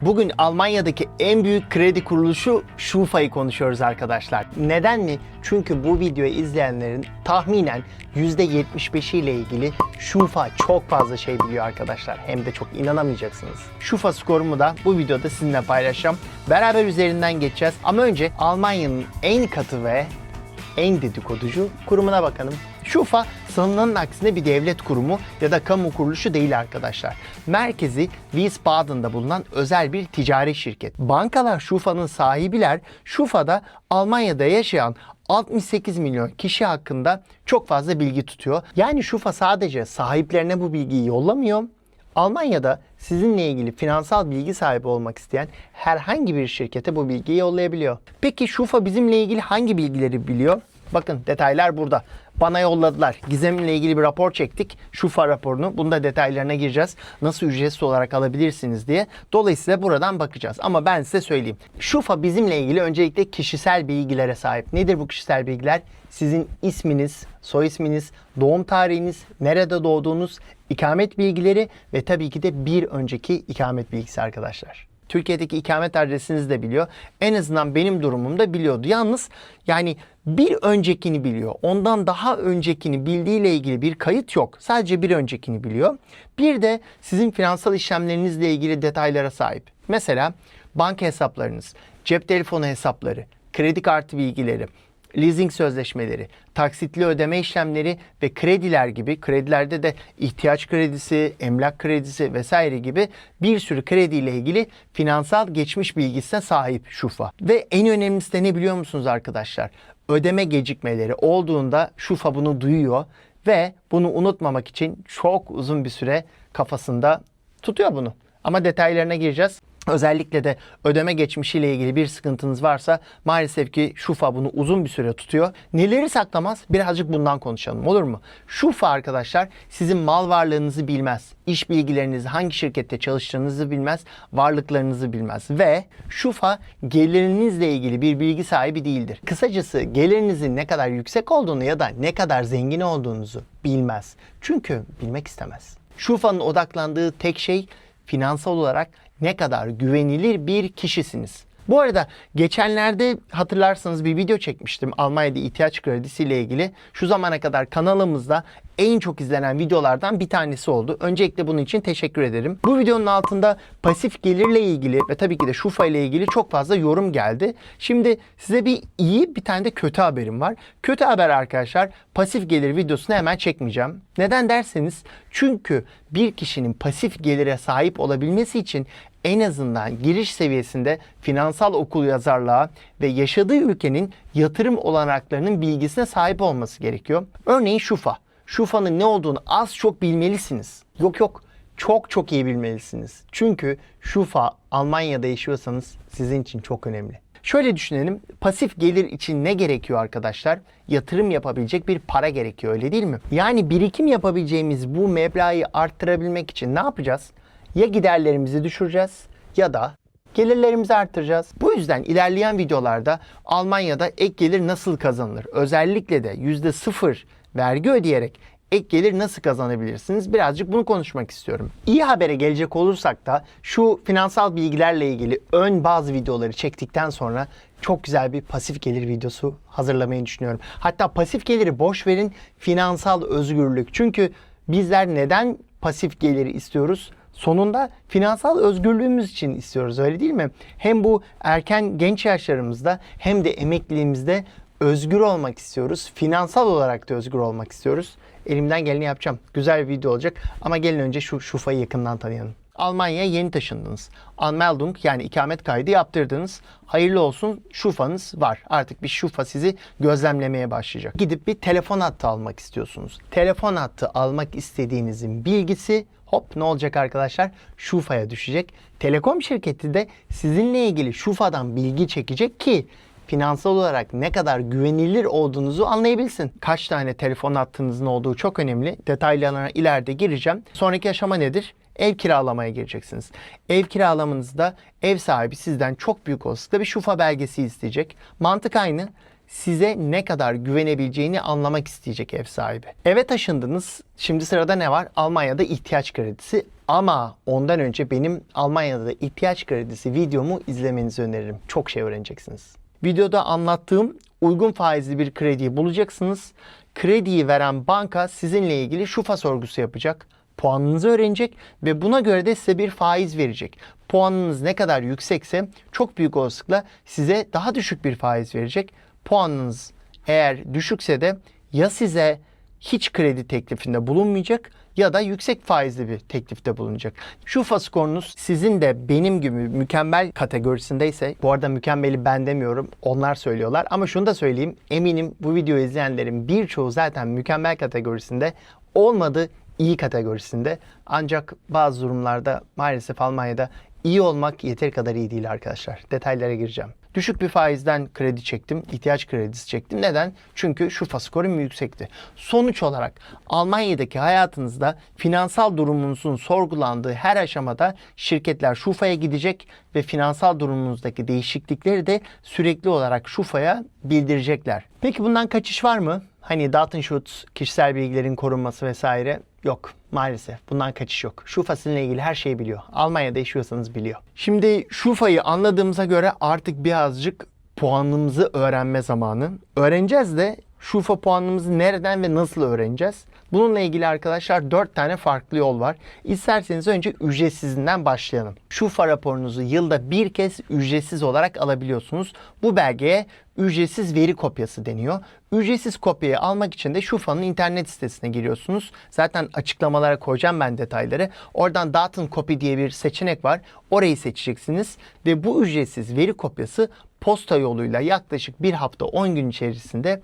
Bugün Almanya'daki en büyük kredi kuruluşu Schufa'yı konuşuyoruz arkadaşlar. Neden mi? Çünkü bu videoyu izleyenlerin tahminen %75'i ile ilgili Schufa çok fazla şey biliyor arkadaşlar. Hem de çok inanamayacaksınız. Schufa skorumu da bu videoda sizinle paylaşacağım. Beraber üzerinden geçeceğiz. Ama önce Almanya'nın en katı ve en dedikoducu kurumuna bakalım. Schufa sanılanın aksine bir devlet kurumu ya da kamu kuruluşu değil arkadaşlar. Merkezi Wiesbaden'da bulunan özel bir ticari şirket. Bankalar Schufa'nın sahibiler Schufa'da Almanya'da yaşayan 68 milyon kişi hakkında çok fazla bilgi tutuyor. Yani Schufa sadece sahiplerine bu bilgiyi yollamıyor. Almanya'da sizinle ilgili finansal bilgi sahibi olmak isteyen herhangi bir şirkete bu bilgiyi yollayabiliyor. Peki Schufa bizimle ilgili hangi bilgileri biliyor? Bakın detaylar burada. Bana yolladılar. Gizem'le ilgili bir rapor çektik. Schufa raporunu. Bunda detaylarına gireceğiz. Nasıl ücretsiz olarak alabilirsiniz diye. Dolayısıyla buradan bakacağız. Ama ben size söyleyeyim. Schufa bizimle ilgili öncelikle kişisel bilgilere sahip. Nedir bu kişisel bilgiler? Sizin isminiz, soy isminiz, doğum tarihiniz, nerede doğduğunuz, ikamet bilgileri ve tabii ki de bir önceki ikamet bilgisi arkadaşlar. Türkiye'deki ikamet adresinizi de biliyor. En azından benim durumumda biliyordu. Yalnız yani bir öncekini biliyor. Ondan daha öncekini bildiğiyle ilgili bir kayıt yok. Sadece bir öncekini biliyor. Bir de sizin finansal işlemlerinizle ilgili detaylara sahip. Mesela banka hesaplarınız, cep telefonu hesapları, kredi kartı bilgileri, leasing sözleşmeleri, taksitli ödeme işlemleri ve krediler gibi kredilerde de ihtiyaç kredisi, emlak kredisi vesaire gibi bir sürü krediyle ilgili finansal geçmiş bilgisine sahip Şufa. Ve en önemlisi de ne biliyor musunuz arkadaşlar? Ödeme gecikmeleri olduğunda Şufa bunu duyuyor ve bunu unutmamak için çok uzun bir süre kafasında tutuyor bunu. Ama detaylarına gireceğiz. Özellikle de ödeme geçmişiyle ilgili bir sıkıntınız varsa maalesef ki Şufa bunu uzun bir süre tutuyor. Neleri saklamaz? Birazcık bundan konuşalım olur mu? Şufa arkadaşlar sizin mal varlığınızı bilmez. iş bilgilerinizi, hangi şirkette çalıştığınızı bilmez, varlıklarınızı bilmez. Ve Şufa gelirinizle ilgili bir bilgi sahibi değildir. Kısacası gelirinizin ne kadar yüksek olduğunu ya da ne kadar zengin olduğunuzu bilmez. Çünkü bilmek istemez. Şufa'nın odaklandığı tek şey finansal olarak ne kadar güvenilir bir kişisiniz. Bu arada geçenlerde hatırlarsanız bir video çekmiştim Almanya'da ihtiyaç kredisiyle ilgili. Şu zamana kadar kanalımızda en çok izlenen videolardan bir tanesi oldu. Öncelikle bunun için teşekkür ederim. Bu videonun altında pasif gelirle ilgili ve tabii ki de Şufa ile ilgili çok fazla yorum geldi. Şimdi size bir iyi bir tane de kötü haberim var. Kötü haber arkadaşlar pasif gelir videosunu hemen çekmeyeceğim. Neden derseniz çünkü bir kişinin pasif gelire sahip olabilmesi için en azından giriş seviyesinde finansal okul yazarlığa ve yaşadığı ülkenin yatırım olanaklarının bilgisine sahip olması gerekiyor. Örneğin Şufa. Şufa'nın ne olduğunu az çok bilmelisiniz. Yok yok çok çok iyi bilmelisiniz. Çünkü Şufa Almanya'da yaşıyorsanız sizin için çok önemli. Şöyle düşünelim. Pasif gelir için ne gerekiyor arkadaşlar? Yatırım yapabilecek bir para gerekiyor öyle değil mi? Yani birikim yapabileceğimiz bu meblağı arttırabilmek için ne yapacağız? Ya giderlerimizi düşüreceğiz ya da gelirlerimizi arttıracağız. Bu yüzden ilerleyen videolarda Almanya'da ek gelir nasıl kazanılır? Özellikle de %0 vergi ödeyerek ek gelir nasıl kazanabilirsiniz? Birazcık bunu konuşmak istiyorum. İyi habere gelecek olursak da şu finansal bilgilerle ilgili ön bazı videoları çektikten sonra çok güzel bir pasif gelir videosu hazırlamayı düşünüyorum. Hatta pasif geliri boş verin finansal özgürlük. Çünkü bizler neden pasif geliri istiyoruz? Sonunda finansal özgürlüğümüz için istiyoruz öyle değil mi? Hem bu erken genç yaşlarımızda hem de emekliliğimizde özgür olmak istiyoruz. Finansal olarak da özgür olmak istiyoruz. Elimden geleni yapacağım. Güzel bir video olacak ama gelin önce şu Şufa'yı yakından tanıyalım. Almanya'ya yeni taşındınız. Anmeldung yani ikamet kaydı yaptırdınız. Hayırlı olsun Şufa'nız var. Artık bir Şufa sizi gözlemlemeye başlayacak. Gidip bir telefon hattı almak istiyorsunuz. Telefon hattı almak istediğinizin bilgisi hop ne olacak arkadaşlar? Şufa'ya düşecek. Telekom şirketi de sizinle ilgili Şufa'dan bilgi çekecek ki finansal olarak ne kadar güvenilir olduğunuzu anlayabilsin. Kaç tane telefon hattınızın olduğu çok önemli. Detaylarına ileride gireceğim. Sonraki aşama nedir? Ev kiralamaya gireceksiniz. Ev kiralamanızda ev sahibi sizden çok büyük olasılıkla bir şufa belgesi isteyecek. Mantık aynı. Size ne kadar güvenebileceğini anlamak isteyecek ev sahibi. Eve taşındınız. Şimdi sırada ne var? Almanya'da ihtiyaç kredisi. Ama ondan önce benim Almanya'da ihtiyaç kredisi videomu izlemenizi öneririm. Çok şey öğreneceksiniz. Videoda anlattığım uygun faizli bir krediyi bulacaksınız. Krediyi veren banka sizinle ilgili şufa sorgusu yapacak. Puanınızı öğrenecek ve buna göre de size bir faiz verecek. Puanınız ne kadar yüksekse çok büyük olasılıkla size daha düşük bir faiz verecek. Puanınız eğer düşükse de ya size hiç kredi teklifinde bulunmayacak ya da yüksek faizli bir teklifte bulunacak. Şufa skorunuz sizin de benim gibi mükemmel kategorisindeyse, bu arada mükemmeli ben demiyorum, onlar söylüyorlar ama şunu da söyleyeyim, eminim bu videoyu izleyenlerin birçoğu zaten mükemmel kategorisinde olmadı iyi kategorisinde. Ancak bazı durumlarda maalesef Almanya'da iyi olmak yeteri kadar iyi değil arkadaşlar. Detaylara gireceğim. Düşük bir faizden kredi çektim. ihtiyaç kredisi çektim. Neden? Çünkü şufa skorum yüksekti. Sonuç olarak Almanya'daki hayatınızda finansal durumunuzun sorgulandığı her aşamada şirketler şufaya gidecek ve finansal durumunuzdaki değişiklikleri de sürekli olarak şufaya bildirecekler. Peki bundan kaçış var mı? Hani Datenschutz, kişisel bilgilerin korunması vesaire yok. Maalesef bundan kaçış yok. Şufa sizinle ilgili her şeyi biliyor. Almanya'da yaşıyorsanız biliyor. Şimdi Şufa'yı anladığımıza göre artık birazcık puanımızı öğrenme zamanı. Öğreneceğiz de Şufa puanımızı nereden ve nasıl öğreneceğiz? Bununla ilgili arkadaşlar 4 tane farklı yol var. İsterseniz önce ücretsizinden başlayalım. Şufa raporunuzu yılda bir kez ücretsiz olarak alabiliyorsunuz. Bu belgeye ücretsiz veri kopyası deniyor. Ücretsiz kopyayı almak için de Şufa'nın internet sitesine giriyorsunuz. Zaten açıklamalara koyacağım ben detayları. Oradan Daten Copy diye bir seçenek var. Orayı seçeceksiniz ve bu ücretsiz veri kopyası posta yoluyla yaklaşık bir hafta 10 gün içerisinde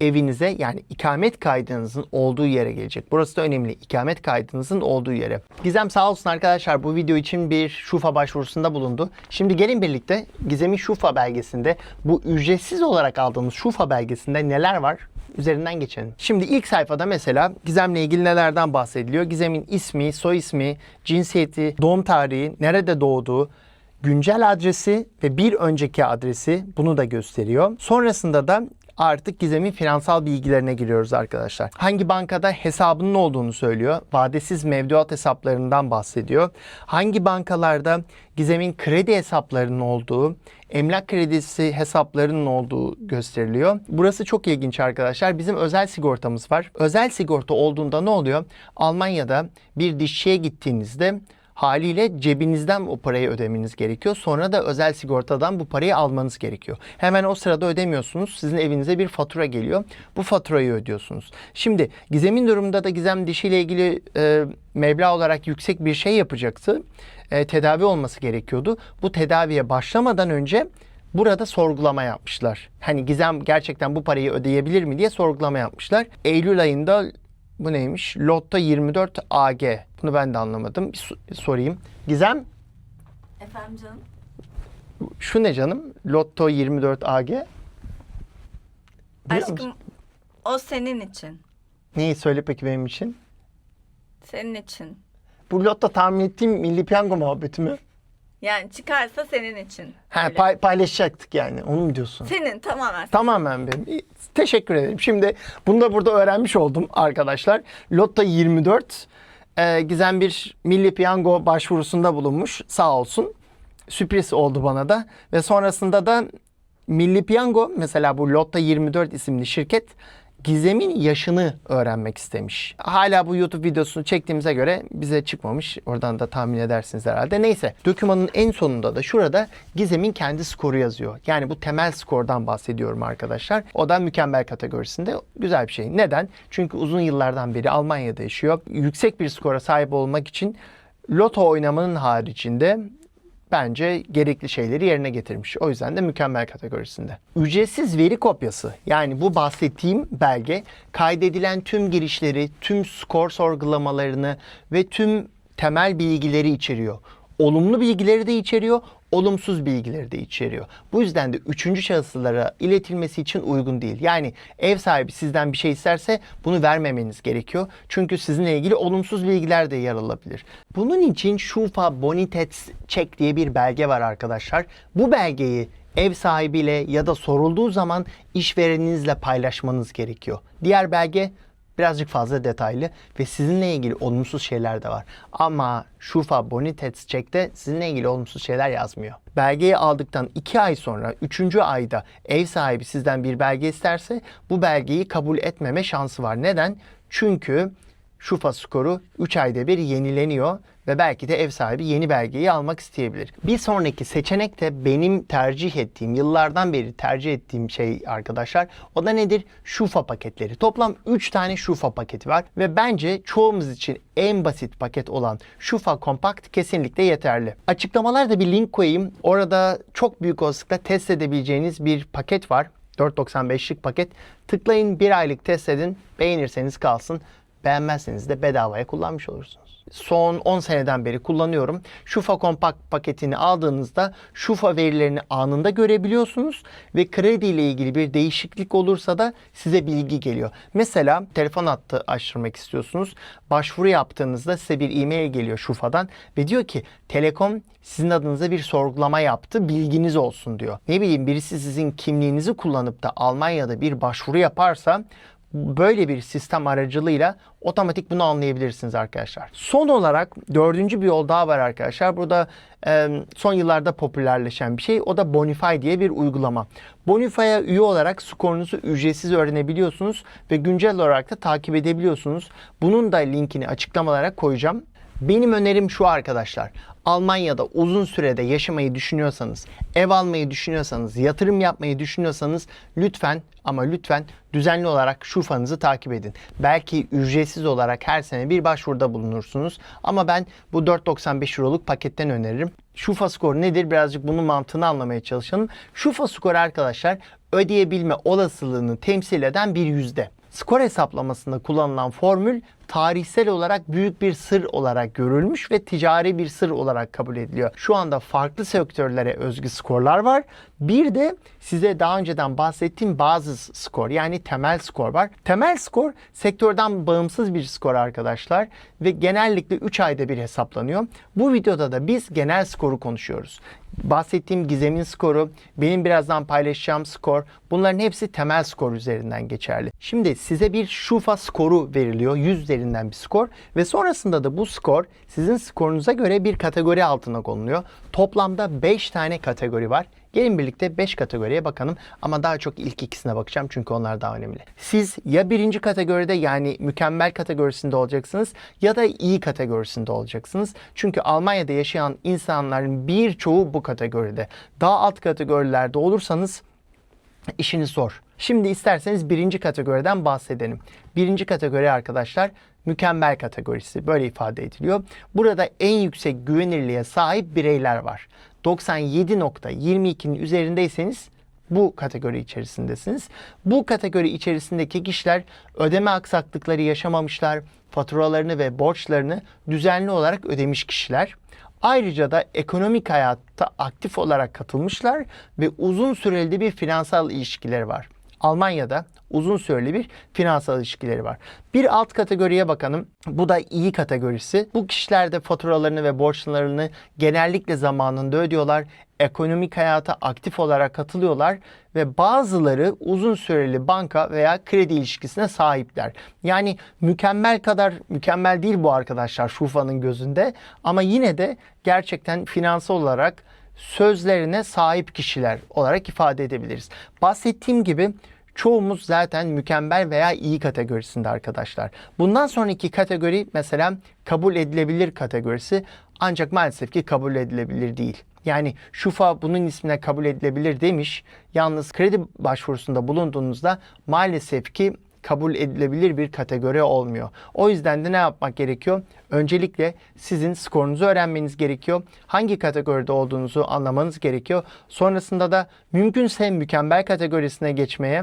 evinize yani ikamet kaydınızın olduğu yere gelecek. Burası da önemli. İkamet kaydınızın olduğu yere. Gizem sağ olsun arkadaşlar bu video için bir şufa başvurusunda bulundu. Şimdi gelin birlikte Gizem'in şufa belgesinde bu ücretsiz olarak aldığımız şufa belgesinde neler var? Üzerinden geçelim. Şimdi ilk sayfada mesela Gizem'le ilgili nelerden bahsediliyor? Gizem'in ismi, soy ismi, cinsiyeti, doğum tarihi, nerede doğduğu, güncel adresi ve bir önceki adresi bunu da gösteriyor. Sonrasında da artık Gizem'in finansal bilgilerine giriyoruz arkadaşlar. Hangi bankada hesabının olduğunu söylüyor. Vadesiz mevduat hesaplarından bahsediyor. Hangi bankalarda Gizem'in kredi hesaplarının olduğu, emlak kredisi hesaplarının olduğu gösteriliyor. Burası çok ilginç arkadaşlar. Bizim özel sigortamız var. Özel sigorta olduğunda ne oluyor? Almanya'da bir dişçiye gittiğinizde haliyle cebinizden o parayı ödemeniz gerekiyor. Sonra da özel sigortadan bu parayı almanız gerekiyor. Hemen o sırada ödemiyorsunuz. Sizin evinize bir fatura geliyor. Bu faturayı ödüyorsunuz. Şimdi Gizem'in durumunda da Gizem dişiyle ilgili e, meblağ olarak yüksek bir şey yapacaktı. E, tedavi olması gerekiyordu. Bu tedaviye başlamadan önce burada sorgulama yapmışlar. Hani Gizem gerçekten bu parayı ödeyebilir mi diye sorgulama yapmışlar. Eylül ayında bu neymiş? Lotta 24 AG. Bunu ben de anlamadım. Bir so- sorayım. Gizem Efendim canım? şu ne canım? Lotto 24 AG. Biliyor Aşkım musun? o senin için. Neyi söyle peki benim için? Senin için. Bu lotto tahmin ettiğim milli piyango muhabbeti mi? Yani çıkarsa senin için. Ha, pay- paylaşacaktık yani. Onu mu diyorsun? Senin tamamen. Tamamen benim. İyi, Teşekkür ederim. Şimdi bunu da burada öğrenmiş oldum arkadaşlar. Lotto 24 e, Gizem bir milli piyango başvurusunda bulunmuş. Sağ olsun. Sürpriz oldu bana da. Ve sonrasında da Milli Piyango mesela bu Lotto 24 isimli şirket Gizem'in yaşını öğrenmek istemiş. Hala bu YouTube videosunu çektiğimize göre bize çıkmamış. Oradan da tahmin edersiniz herhalde. Neyse. Dokümanın en sonunda da şurada Gizem'in kendi skoru yazıyor. Yani bu temel skordan bahsediyorum arkadaşlar. O da mükemmel kategorisinde güzel bir şey. Neden? Çünkü uzun yıllardan beri Almanya'da yaşıyor. Yüksek bir skora sahip olmak için loto oynamanın haricinde bence gerekli şeyleri yerine getirmiş. O yüzden de mükemmel kategorisinde. Ücretsiz veri kopyası yani bu bahsettiğim belge kaydedilen tüm girişleri, tüm skor sorgulamalarını ve tüm temel bilgileri içeriyor. Olumlu bilgileri de içeriyor, olumsuz bilgileri de içeriyor. Bu yüzden de üçüncü şahıslara iletilmesi için uygun değil. Yani ev sahibi sizden bir şey isterse bunu vermemeniz gerekiyor. Çünkü sizinle ilgili olumsuz bilgiler de yer alabilir. Bunun için Schufa Bonitäts Check diye bir belge var arkadaşlar. Bu belgeyi ev sahibiyle ya da sorulduğu zaman işvereninizle paylaşmanız gerekiyor. Diğer belge birazcık fazla detaylı ve sizinle ilgili olumsuz şeyler de var. Ama Şufa Bonitet Check'te sizinle ilgili olumsuz şeyler yazmıyor. Belgeyi aldıktan 2 ay sonra 3. ayda ev sahibi sizden bir belge isterse bu belgeyi kabul etmeme şansı var. Neden? Çünkü Şufa skoru 3 ayda bir yenileniyor ve belki de ev sahibi yeni belgeyi almak isteyebilir. Bir sonraki seçenek de benim tercih ettiğim, yıllardan beri tercih ettiğim şey arkadaşlar. O da nedir? Şufa paketleri. Toplam 3 tane Şufa paketi var ve bence çoğumuz için en basit paket olan Şufa Compact kesinlikle yeterli. Açıklamalarda bir link koyayım. Orada çok büyük olasılıkla test edebileceğiniz bir paket var. 4.95'lik paket. Tıklayın bir aylık test edin. Beğenirseniz kalsın. Beğenmezseniz de bedavaya kullanmış olursunuz. Son 10 seneden beri kullanıyorum. Şufa Compact paketini aldığınızda Şufa verilerini anında görebiliyorsunuz ve kredi ile ilgili bir değişiklik olursa da size bilgi geliyor. Mesela telefon hattı açtırmak istiyorsunuz. Başvuru yaptığınızda size bir e-mail geliyor Şufa'dan ve diyor ki Telekom sizin adınıza bir sorgulama yaptı bilginiz olsun diyor. Ne bileyim birisi sizin kimliğinizi kullanıp da Almanya'da bir başvuru yaparsa böyle bir sistem aracılığıyla otomatik bunu anlayabilirsiniz arkadaşlar. Son olarak dördüncü bir yol daha var arkadaşlar. Burada e, son yıllarda popülerleşen bir şey. O da Bonify diye bir uygulama. Bonify'a üye olarak skorunuzu ücretsiz öğrenebiliyorsunuz ve güncel olarak da takip edebiliyorsunuz. Bunun da linkini açıklamalara koyacağım. Benim önerim şu arkadaşlar. Almanya'da uzun sürede yaşamayı düşünüyorsanız, ev almayı düşünüyorsanız, yatırım yapmayı düşünüyorsanız lütfen ama lütfen düzenli olarak şufanızı takip edin. Belki ücretsiz olarak her sene bir başvuruda bulunursunuz ama ben bu 4.95 euroluk paketten öneririm. Şufa skor nedir? Birazcık bunun mantığını anlamaya çalışalım. Şufa skor arkadaşlar ödeyebilme olasılığını temsil eden bir yüzde. Skor hesaplamasında kullanılan formül tarihsel olarak büyük bir sır olarak görülmüş ve ticari bir sır olarak kabul ediliyor. Şu anda farklı sektörlere özgü skorlar var. Bir de size daha önceden bahsettiğim bazı skor yani temel skor var. Temel skor sektörden bağımsız bir skor arkadaşlar ve genellikle 3 ayda bir hesaplanıyor. Bu videoda da biz genel skoru konuşuyoruz. Bahsettiğim Gizem'in skoru, benim birazdan paylaşacağım skor bunların hepsi temel skor üzerinden geçerli. Şimdi size bir şufa skoru veriliyor. 100 üzerinden bir skor ve sonrasında da bu skor sizin skorunuza göre bir kategori altına konuluyor. Toplamda 5 tane kategori var. Gelin birlikte 5 kategoriye bakalım ama daha çok ilk ikisine bakacağım çünkü onlar daha önemli. Siz ya birinci kategoride yani mükemmel kategorisinde olacaksınız ya da iyi kategorisinde olacaksınız. Çünkü Almanya'da yaşayan insanların birçoğu bu kategoride. Daha alt kategorilerde olursanız işiniz zor. Şimdi isterseniz birinci kategoriden bahsedelim. Birinci kategori arkadaşlar mükemmel kategorisi böyle ifade ediliyor. Burada en yüksek güvenirliğe sahip bireyler var. 97.22'nin üzerindeyseniz bu kategori içerisindesiniz. Bu kategori içerisindeki kişiler ödeme aksaklıkları yaşamamışlar, faturalarını ve borçlarını düzenli olarak ödemiş kişiler. Ayrıca da ekonomik hayatta aktif olarak katılmışlar ve uzun süreli bir finansal ilişkileri var. Almanya'da uzun süreli bir finansal ilişkileri var. Bir alt kategoriye bakalım. Bu da iyi kategorisi. Bu kişiler de faturalarını ve borçlarını genellikle zamanında ödüyorlar. Ekonomik hayata aktif olarak katılıyorlar ve bazıları uzun süreli banka veya kredi ilişkisine sahipler. Yani mükemmel kadar mükemmel değil bu arkadaşlar Şufa'nın gözünde ama yine de gerçekten finansal olarak sözlerine sahip kişiler olarak ifade edebiliriz. Bahsettiğim gibi çoğumuz zaten mükemmel veya iyi kategorisinde arkadaşlar. Bundan sonraki kategori mesela kabul edilebilir kategorisi ancak maalesef ki kabul edilebilir değil. Yani şufa bunun ismine kabul edilebilir demiş. Yalnız kredi başvurusunda bulunduğunuzda maalesef ki kabul edilebilir bir kategori olmuyor. O yüzden de ne yapmak gerekiyor? Öncelikle sizin skorunuzu öğrenmeniz gerekiyor. Hangi kategoride olduğunuzu anlamanız gerekiyor. Sonrasında da mümkünse mükemmel kategorisine geçmeye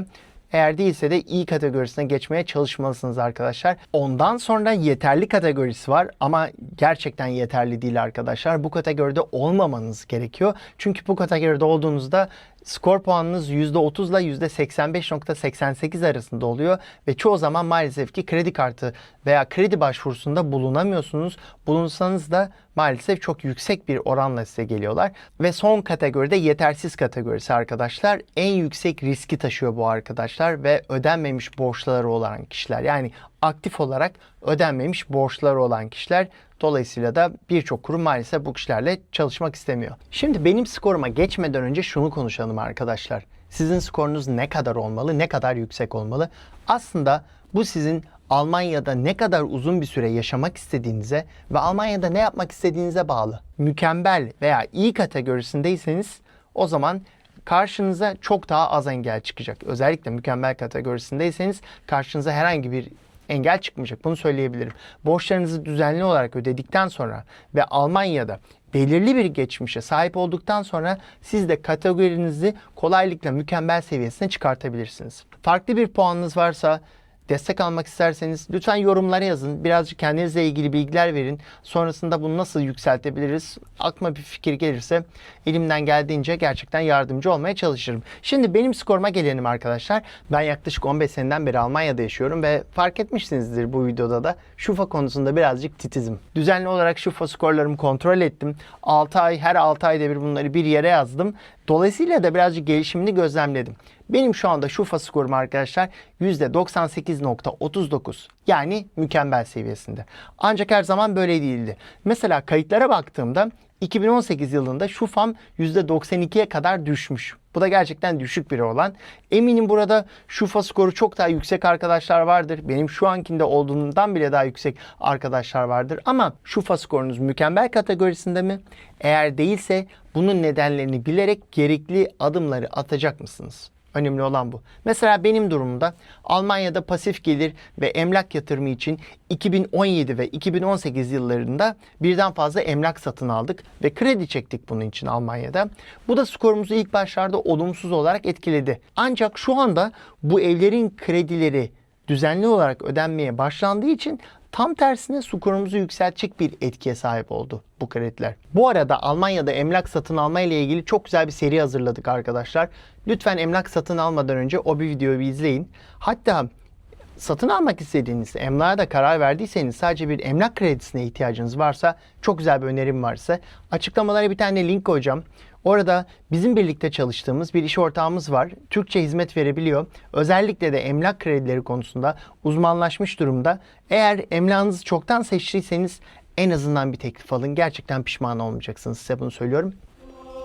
eğer değilse de iyi kategorisine geçmeye çalışmalısınız arkadaşlar. Ondan sonra yeterli kategorisi var ama gerçekten yeterli değil arkadaşlar. Bu kategoride olmamanız gerekiyor. Çünkü bu kategoride olduğunuzda skor puanınız %30 ile %85.88 arasında oluyor ve çoğu zaman maalesef ki kredi kartı veya kredi başvurusunda bulunamıyorsunuz. Bulunsanız da maalesef çok yüksek bir oranla size geliyorlar. Ve son kategoride yetersiz kategorisi arkadaşlar. En yüksek riski taşıyor bu arkadaşlar ve ödenmemiş borçları olan kişiler. Yani aktif olarak ödenmemiş borçları olan kişiler. Dolayısıyla da birçok kurum maalesef bu kişilerle çalışmak istemiyor. Şimdi benim skoruma geçmeden önce şunu konuşalım arkadaşlar. Sizin skorunuz ne kadar olmalı, ne kadar yüksek olmalı? Aslında bu sizin Almanya'da ne kadar uzun bir süre yaşamak istediğinize ve Almanya'da ne yapmak istediğinize bağlı. Mükemmel veya iyi kategorisindeyseniz o zaman karşınıza çok daha az engel çıkacak. Özellikle mükemmel kategorisindeyseniz karşınıza herhangi bir engel çıkmayacak. Bunu söyleyebilirim. Borçlarınızı düzenli olarak ödedikten sonra ve Almanya'da belirli bir geçmişe sahip olduktan sonra siz de kategorinizi kolaylıkla mükemmel seviyesine çıkartabilirsiniz. Farklı bir puanınız varsa destek almak isterseniz lütfen yorumlara yazın. Birazcık kendinizle ilgili bilgiler verin. Sonrasında bunu nasıl yükseltebiliriz? Aklıma bir fikir gelirse elimden geldiğince gerçekten yardımcı olmaya çalışırım. Şimdi benim skoruma gelelim arkadaşlar. Ben yaklaşık 15 seneden beri Almanya'da yaşıyorum ve fark etmişsinizdir bu videoda da Şufa konusunda birazcık titizim. Düzenli olarak Şufa skorlarımı kontrol ettim. 6 ay her 6 ayda bir bunları bir yere yazdım. Dolayısıyla da birazcık gelişimini gözlemledim. Benim şu anda Şufa skorum arkadaşlar %98.39 yani mükemmel seviyesinde. Ancak her zaman böyle değildi. Mesela kayıtlara baktığımda 2018 yılında Şufam %92'ye kadar düşmüş. Bu da gerçekten düşük bir oran. Eminim burada Şufa skoru çok daha yüksek arkadaşlar vardır. Benim şu ankinde olduğundan bile daha yüksek arkadaşlar vardır. Ama Şufa skorunuz mükemmel kategorisinde mi? Eğer değilse bunun nedenlerini bilerek gerekli adımları atacak mısınız? Önemli olan bu. Mesela benim durumumda Almanya'da pasif gelir ve emlak yatırımı için 2017 ve 2018 yıllarında birden fazla emlak satın aldık ve kredi çektik bunun için Almanya'da. Bu da skorumuzu ilk başlarda olumsuz olarak etkiledi. Ancak şu anda bu evlerin kredileri düzenli olarak ödenmeye başlandığı için tam tersine skorumuzu yükseltecek bir etkiye sahip oldu bu krediler. Bu arada Almanya'da emlak satın alma ile ilgili çok güzel bir seri hazırladık arkadaşlar. Lütfen emlak satın almadan önce o bir videoyu bir izleyin. Hatta satın almak istediğiniz emlağa da karar verdiyseniz sadece bir emlak kredisine ihtiyacınız varsa çok güzel bir önerim varsa açıklamalara bir tane link koyacağım. Orada bizim birlikte çalıştığımız bir iş ortağımız var. Türkçe hizmet verebiliyor. Özellikle de emlak kredileri konusunda uzmanlaşmış durumda. Eğer emlakınızı çoktan seçtiyseniz en azından bir teklif alın. Gerçekten pişman olmayacaksınız size bunu söylüyorum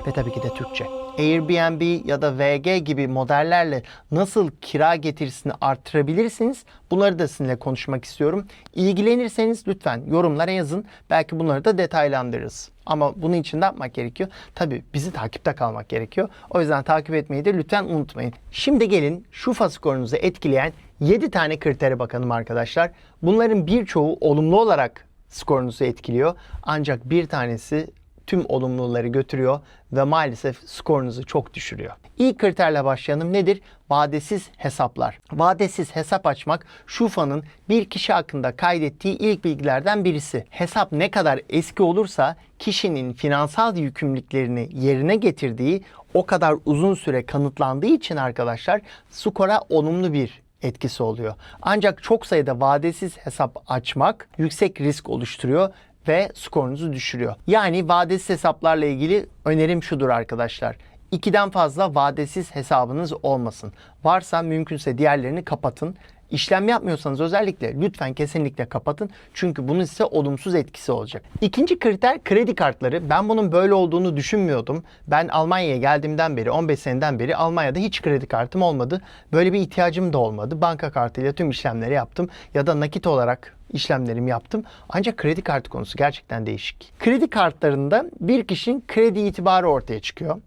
ve tabii ki de Türkçe. Airbnb ya da VG gibi modellerle nasıl kira getirisini arttırabilirsiniz? Bunları da sizinle konuşmak istiyorum. İlgilenirseniz lütfen yorumlara yazın. Belki bunları da detaylandırırız. Ama bunun için de yapmak gerekiyor? Tabii bizi takipte kalmak gerekiyor. O yüzden takip etmeyi de lütfen unutmayın. Şimdi gelin Şufa skorunuzu etkileyen 7 tane kritere bakalım arkadaşlar. Bunların birçoğu olumlu olarak skorunuzu etkiliyor. Ancak bir tanesi tüm olumluları götürüyor ve maalesef skorunuzu çok düşürüyor. İlk kriterle başlayalım. Nedir? Vadesiz hesaplar. Vadesiz hesap açmak Şufa'nın bir kişi hakkında kaydettiği ilk bilgilerden birisi. Hesap ne kadar eski olursa kişinin finansal yükümlülüklerini yerine getirdiği o kadar uzun süre kanıtlandığı için arkadaşlar skora olumlu bir etkisi oluyor. Ancak çok sayıda vadesiz hesap açmak yüksek risk oluşturuyor ve skorunuzu düşürüyor. Yani vadesiz hesaplarla ilgili önerim şudur arkadaşlar. 2'den fazla vadesiz hesabınız olmasın. Varsa mümkünse diğerlerini kapatın. İşlem yapmıyorsanız özellikle lütfen kesinlikle kapatın. Çünkü bunun size olumsuz etkisi olacak. İkinci kriter kredi kartları. Ben bunun böyle olduğunu düşünmüyordum. Ben Almanya'ya geldiğimden beri 15 seneden beri Almanya'da hiç kredi kartım olmadı. Böyle bir ihtiyacım da olmadı. Banka kartıyla tüm işlemleri yaptım ya da nakit olarak işlemlerimi yaptım. Ancak kredi kartı konusu gerçekten değişik. Kredi kartlarında bir kişinin kredi itibarı ortaya çıkıyor.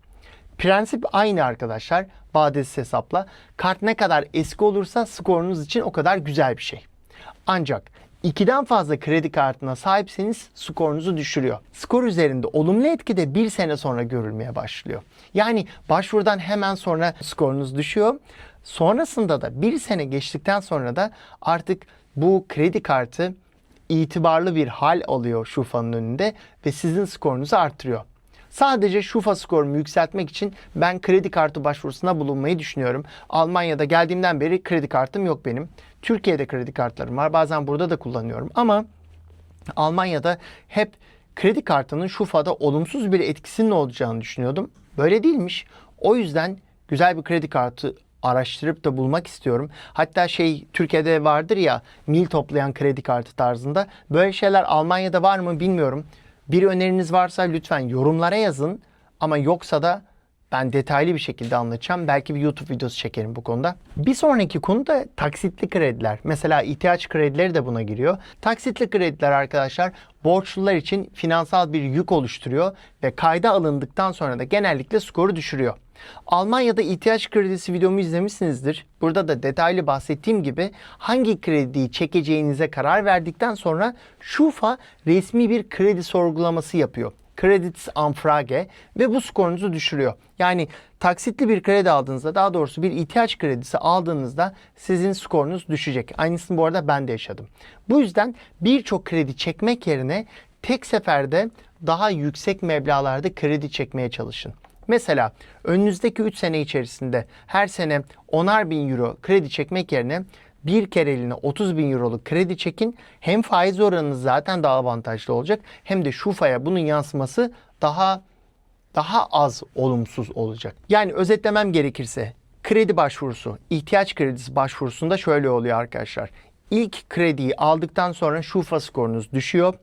Prensip aynı arkadaşlar vadesiz hesapla. Kart ne kadar eski olursa skorunuz için o kadar güzel bir şey. Ancak ikiden fazla kredi kartına sahipseniz skorunuzu düşürüyor. Skor üzerinde olumlu etki de bir sene sonra görülmeye başlıyor. Yani başvurudan hemen sonra skorunuz düşüyor. Sonrasında da bir sene geçtikten sonra da artık bu kredi kartı itibarlı bir hal alıyor Şufa'nın önünde ve sizin skorunuzu arttırıyor. Sadece Şufa skorumu yükseltmek için ben kredi kartı başvurusuna bulunmayı düşünüyorum. Almanya'da geldiğimden beri kredi kartım yok benim. Türkiye'de kredi kartlarım var. Bazen burada da kullanıyorum ama Almanya'da hep kredi kartının Şufa'da olumsuz bir etkisinin olacağını düşünüyordum. Böyle değilmiş. O yüzden güzel bir kredi kartı araştırıp da bulmak istiyorum. Hatta şey Türkiye'de vardır ya mil toplayan kredi kartı tarzında. Böyle şeyler Almanya'da var mı bilmiyorum. Bir öneriniz varsa lütfen yorumlara yazın. Ama yoksa da ben detaylı bir şekilde anlatacağım. Belki bir YouTube videosu çekerim bu konuda. Bir sonraki konu da taksitli krediler. Mesela ihtiyaç kredileri de buna giriyor. Taksitli krediler arkadaşlar borçlular için finansal bir yük oluşturuyor ve kayda alındıktan sonra da genellikle skoru düşürüyor. Almanya'da ihtiyaç kredisi videomu izlemişsinizdir. Burada da detaylı bahsettiğim gibi hangi krediyi çekeceğinize karar verdikten sonra Schufa resmi bir kredi sorgulaması yapıyor. Kreditanfrage ve bu skorunuzu düşürüyor. Yani taksitli bir kredi aldığınızda daha doğrusu bir ihtiyaç kredisi aldığınızda sizin skorunuz düşecek. Aynısını bu arada ben de yaşadım. Bu yüzden birçok kredi çekmek yerine tek seferde daha yüksek meblağlarda kredi çekmeye çalışın. Mesela önünüzdeki 3 sene içerisinde her sene 10'ar bin euro kredi çekmek yerine bir kereliğine 30 bin euroluk kredi çekin. Hem faiz oranınız zaten daha avantajlı olacak hem de şufaya bunun yansıması daha daha az olumsuz olacak. Yani özetlemem gerekirse kredi başvurusu, ihtiyaç kredisi başvurusunda şöyle oluyor arkadaşlar. İlk krediyi aldıktan sonra şufa skorunuz düşüyor.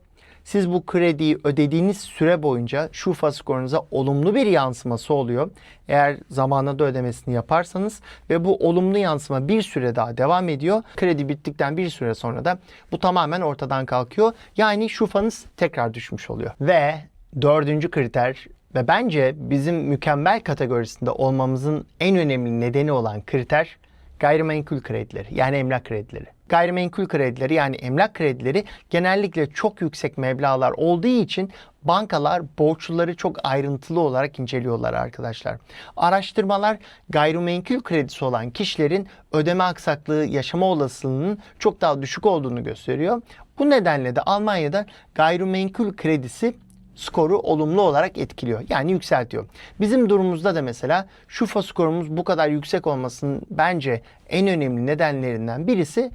Siz bu krediyi ödediğiniz süre boyunca şufa skorunuza olumlu bir yansıması oluyor. Eğer zamanında ödemesini yaparsanız ve bu olumlu yansıma bir süre daha devam ediyor. Kredi bittikten bir süre sonra da bu tamamen ortadan kalkıyor. Yani şufanız tekrar düşmüş oluyor. Ve dördüncü kriter ve bence bizim mükemmel kategorisinde olmamızın en önemli nedeni olan kriter gayrimenkul kredileri yani emlak kredileri. Gayrimenkul kredileri yani emlak kredileri genellikle çok yüksek meblağlar olduğu için bankalar borçluları çok ayrıntılı olarak inceliyorlar arkadaşlar. Araştırmalar gayrimenkul kredisi olan kişilerin ödeme aksaklığı yaşama olasılığının çok daha düşük olduğunu gösteriyor. Bu nedenle de Almanya'da gayrimenkul kredisi skoru olumlu olarak etkiliyor. Yani yükseltiyor. Bizim durumumuzda da mesela şufa skorumuz bu kadar yüksek olmasının bence en önemli nedenlerinden birisi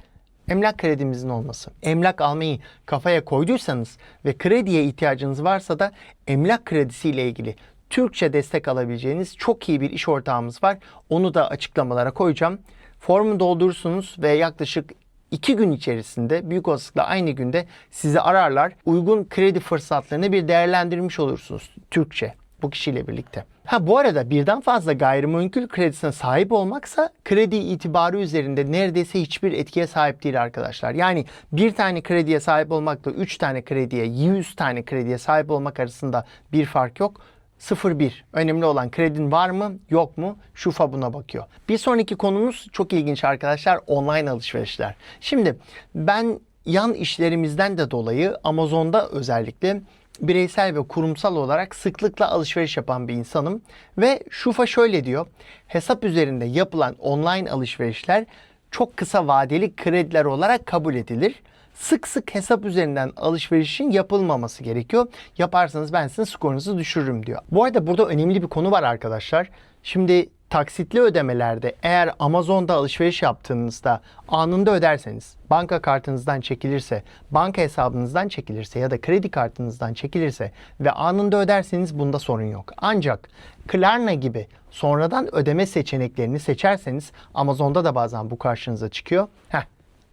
emlak kredimizin olması. Emlak almayı kafaya koyduysanız ve krediye ihtiyacınız varsa da emlak kredisiyle ilgili Türkçe destek alabileceğiniz çok iyi bir iş ortağımız var. Onu da açıklamalara koyacağım. Formu doldurursunuz ve yaklaşık 2 gün içerisinde büyük olasılıkla aynı günde sizi ararlar. Uygun kredi fırsatlarını bir değerlendirmiş olursunuz Türkçe bu kişiyle birlikte. Ha bu arada birden fazla gayrimenkul kredisine sahip olmaksa kredi itibarı üzerinde neredeyse hiçbir etkiye sahip değil arkadaşlar. Yani bir tane krediye sahip olmakla 3 tane krediye, 100 tane krediye sahip olmak arasında bir fark yok. 0-1. Önemli olan kredin var mı yok mu? Şufa buna bakıyor. Bir sonraki konumuz çok ilginç arkadaşlar. Online alışverişler. Şimdi ben yan işlerimizden de dolayı Amazon'da özellikle bireysel ve kurumsal olarak sıklıkla alışveriş yapan bir insanım. Ve Şufa şöyle diyor. Hesap üzerinde yapılan online alışverişler çok kısa vadeli krediler olarak kabul edilir sık sık hesap üzerinden alışverişin yapılmaması gerekiyor. Yaparsanız ben sizin skorunuzu düşürürüm diyor. Bu arada burada önemli bir konu var arkadaşlar. Şimdi taksitli ödemelerde eğer Amazon'da alışveriş yaptığınızda anında öderseniz, banka kartınızdan çekilirse, banka hesabınızdan çekilirse ya da kredi kartınızdan çekilirse ve anında öderseniz bunda sorun yok. Ancak Klarna gibi sonradan ödeme seçeneklerini seçerseniz Amazon'da da bazen bu karşınıza çıkıyor. Heh,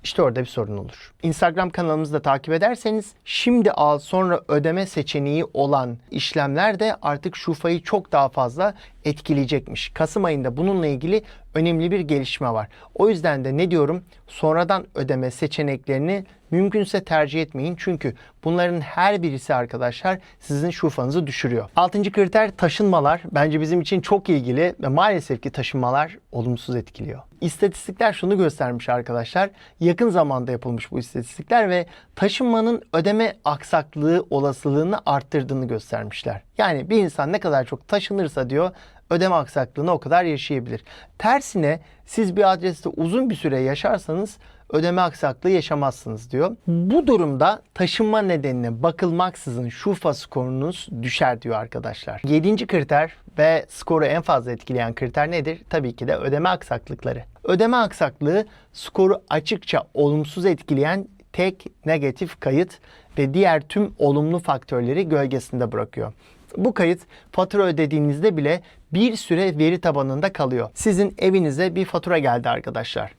işte orada bir sorun olur. Instagram kanalımızı da takip ederseniz şimdi al sonra ödeme seçeneği olan işlemler de artık şufayı çok daha fazla etkileyecekmiş. Kasım ayında bununla ilgili önemli bir gelişme var. O yüzden de ne diyorum? Sonradan ödeme seçeneklerini mümkünse tercih etmeyin. Çünkü bunların her birisi arkadaşlar sizin şufanızı düşürüyor. Altıncı kriter taşınmalar. Bence bizim için çok ilgili ve maalesef ki taşınmalar olumsuz etkiliyor. İstatistikler şunu göstermiş arkadaşlar. Yakın zamanda yapılmış bu istatistikler ve taşınmanın ödeme aksaklığı olasılığını arttırdığını göstermişler. Yani bir insan ne kadar çok taşınırsa diyor ödeme aksaklığını o kadar yaşayabilir. Tersine siz bir adreste uzun bir süre yaşarsanız ödeme aksaklığı yaşamazsınız diyor. Bu durumda taşınma nedenine bakılmaksızın şufa skorunuz düşer diyor arkadaşlar. Yedinci kriter ve skoru en fazla etkileyen kriter nedir? Tabii ki de ödeme aksaklıkları. Ödeme aksaklığı skoru açıkça olumsuz etkileyen tek negatif kayıt ve diğer tüm olumlu faktörleri gölgesinde bırakıyor. Bu kayıt fatura ödediğinizde bile bir süre veri tabanında kalıyor. Sizin evinize bir fatura geldi arkadaşlar.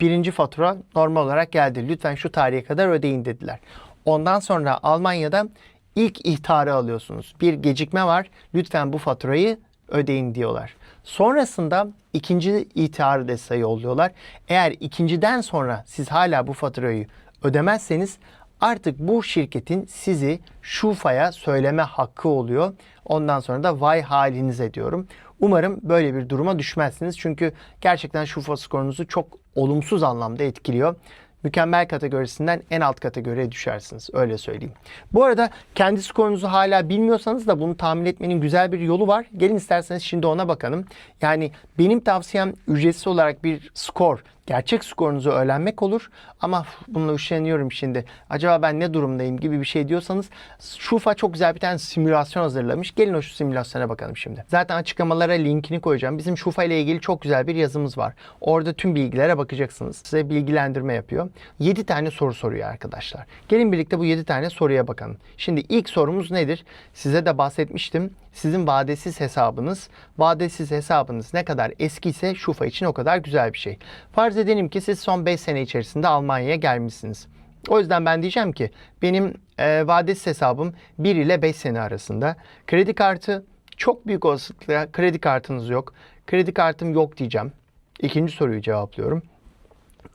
Birinci fatura normal olarak geldi. Lütfen şu tarihe kadar ödeyin dediler. Ondan sonra Almanya'da ilk ihtarı alıyorsunuz. Bir gecikme var. Lütfen bu faturayı ödeyin diyorlar. Sonrasında ikinci ihtarı da yolluyorlar. Eğer ikinciden sonra siz hala bu faturayı ödemezseniz artık bu şirketin sizi Şufa'ya söyleme hakkı oluyor. Ondan sonra da vay halinize diyorum. Umarım böyle bir duruma düşmezsiniz. Çünkü gerçekten Şufa skorunuzu çok olumsuz anlamda etkiliyor. Mükemmel kategorisinden en alt kategoriye düşersiniz. Öyle söyleyeyim. Bu arada kendi skorunuzu hala bilmiyorsanız da bunu tahmin etmenin güzel bir yolu var. Gelin isterseniz şimdi ona bakalım. Yani benim tavsiyem ücretsiz olarak bir skor, gerçek skorunuzu öğrenmek olur. Ama bununla üşeniyorum şimdi. Acaba ben ne durumdayım gibi bir şey diyorsanız Şufa çok güzel bir tane simülasyon hazırlamış. Gelin o şu simülasyona bakalım şimdi. Zaten açıklamalara linkini koyacağım. Bizim Şufa ile ilgili çok güzel bir yazımız var. Orada tüm bilgilere bakacaksınız. Size bilgilendirme yapıyor. 7 tane soru soruyor arkadaşlar. Gelin birlikte bu 7 tane soruya bakalım. Şimdi ilk sorumuz nedir? Size de bahsetmiştim. Sizin vadesiz hesabınız, vadesiz hesabınız ne kadar eskiyse Şufa için o kadar güzel bir şey. Farz edelim ki siz son 5 sene içerisinde Almanya'ya gelmişsiniz. O yüzden ben diyeceğim ki benim e, vadesiz hesabım 1 ile 5 sene arasında. Kredi kartı çok büyük olasılıkla kredi kartınız yok. Kredi kartım yok diyeceğim. İkinci soruyu cevaplıyorum.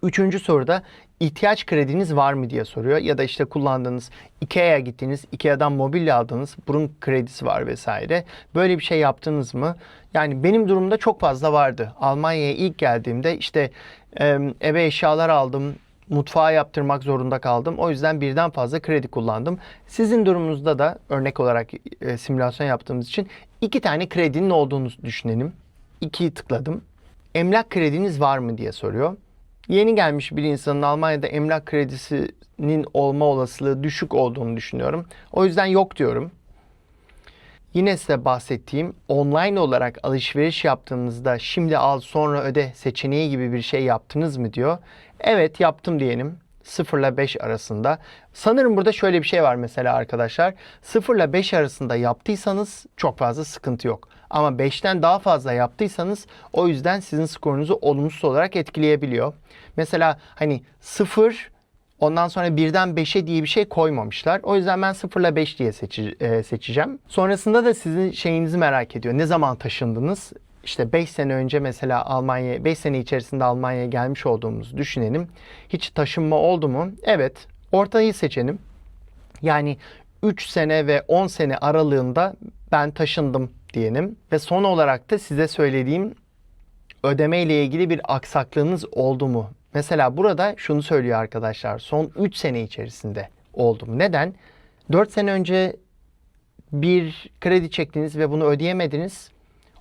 Üçüncü soruda ihtiyaç krediniz var mı diye soruyor. Ya da işte kullandığınız Ikea'ya gittiniz, Ikea'dan mobilya aldınız, bunun kredisi var vesaire. Böyle bir şey yaptınız mı? Yani benim durumda çok fazla vardı. Almanya'ya ilk geldiğimde işte eve eşyalar aldım, mutfağı yaptırmak zorunda kaldım. O yüzden birden fazla kredi kullandım. Sizin durumunuzda da örnek olarak e, simülasyon yaptığımız için iki tane kredinin olduğunu düşünelim. İkiyi tıkladım. Emlak krediniz var mı diye soruyor. Yeni gelmiş bir insanın Almanya'da emlak kredisinin olma olasılığı düşük olduğunu düşünüyorum. O yüzden yok diyorum. Yine size bahsettiğim online olarak alışveriş yaptığınızda şimdi al sonra öde seçeneği gibi bir şey yaptınız mı diyor. Evet yaptım diyelim. 0 ile 5 arasında. Sanırım burada şöyle bir şey var mesela arkadaşlar. 0 ile 5 arasında yaptıysanız çok fazla sıkıntı yok. Ama 5'ten daha fazla yaptıysanız o yüzden sizin skorunuzu olumsuz olarak etkileyebiliyor. Mesela hani 0 Ondan sonra birden 5'e diye bir şey koymamışlar. O yüzden ben 0 ile 5 diye e, seçeceğim. Sonrasında da sizin şeyinizi merak ediyor. Ne zaman taşındınız? İşte 5 sene önce mesela Almanya 5 sene içerisinde Almanya'ya gelmiş olduğumuzu düşünelim. Hiç taşınma oldu mu? Evet. Ortayı seçelim. Yani 3 sene ve 10 sene aralığında ben taşındım diyelim. Ve son olarak da size söylediğim ödeme ile ilgili bir aksaklığınız oldu mu? Mesela burada şunu söylüyor arkadaşlar. Son 3 sene içerisinde oldu mu? Neden? 4 sene önce bir kredi çektiniz ve bunu ödeyemediniz.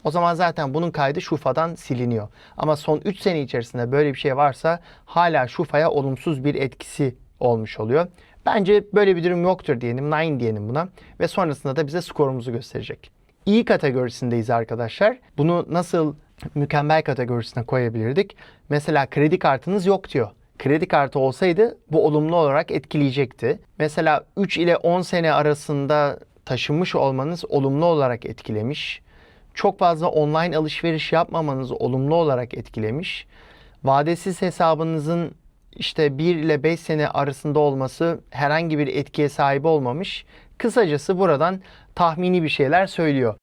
O zaman zaten bunun kaydı Şufa'dan siliniyor. Ama son 3 sene içerisinde böyle bir şey varsa hala Şufa'ya olumsuz bir etkisi olmuş oluyor. Bence böyle bir durum yoktur diyelim. Nine diyelim buna. Ve sonrasında da bize skorumuzu gösterecek. İyi kategorisindeyiz arkadaşlar. Bunu nasıl mükemmel kategorisine koyabilirdik? Mesela kredi kartınız yok diyor. Kredi kartı olsaydı bu olumlu olarak etkileyecekti. Mesela 3 ile 10 sene arasında taşınmış olmanız olumlu olarak etkilemiş. Çok fazla online alışveriş yapmamanız olumlu olarak etkilemiş. Vadesiz hesabınızın işte 1 ile 5 sene arasında olması herhangi bir etkiye sahip olmamış. Kısacası buradan tahmini bir şeyler söylüyor.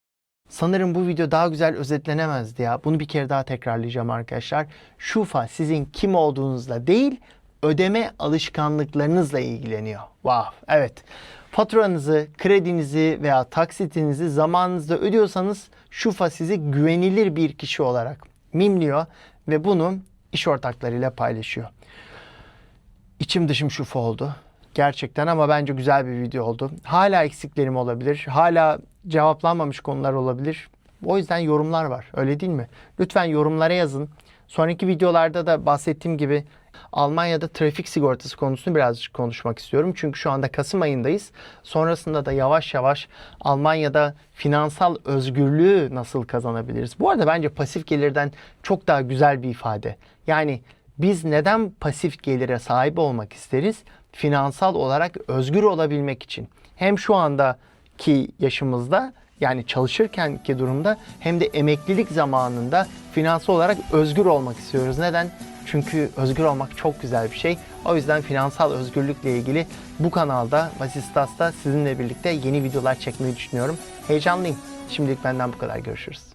Sanırım bu video daha güzel özetlenemezdi ya. Bunu bir kere daha tekrarlayacağım arkadaşlar. Şufa sizin kim olduğunuzla değil, ödeme alışkanlıklarınızla ilgileniyor. Wow, evet. Faturanızı, kredinizi veya taksitinizi zamanınızda ödüyorsanız Şufa sizi güvenilir bir kişi olarak mimliyor ve bunu iş ortaklarıyla paylaşıyor. İçim dışım şufa oldu. Gerçekten ama bence güzel bir video oldu. Hala eksiklerim olabilir. Hala cevaplanmamış konular olabilir. O yüzden yorumlar var. Öyle değil mi? Lütfen yorumlara yazın. Sonraki videolarda da bahsettiğim gibi Almanya'da trafik sigortası konusunu birazcık konuşmak istiyorum. Çünkü şu anda Kasım ayındayız. Sonrasında da yavaş yavaş Almanya'da finansal özgürlüğü nasıl kazanabiliriz? Bu arada bence pasif gelirden çok daha güzel bir ifade. Yani Biz neden pasif gelire sahip olmak isteriz? Finansal olarak özgür olabilmek için. Hem şu andaki yaşımızda yani çalışırkenki durumda hem de emeklilik zamanında finansal olarak özgür olmak istiyoruz. Neden? Çünkü özgür olmak çok güzel bir şey. O yüzden finansal özgürlükle ilgili bu kanalda Vasistas'ta sizinle birlikte yeni videolar çekmeyi düşünüyorum. Heyecanlıyım. Şimdilik benden bu kadar. Görüşürüz.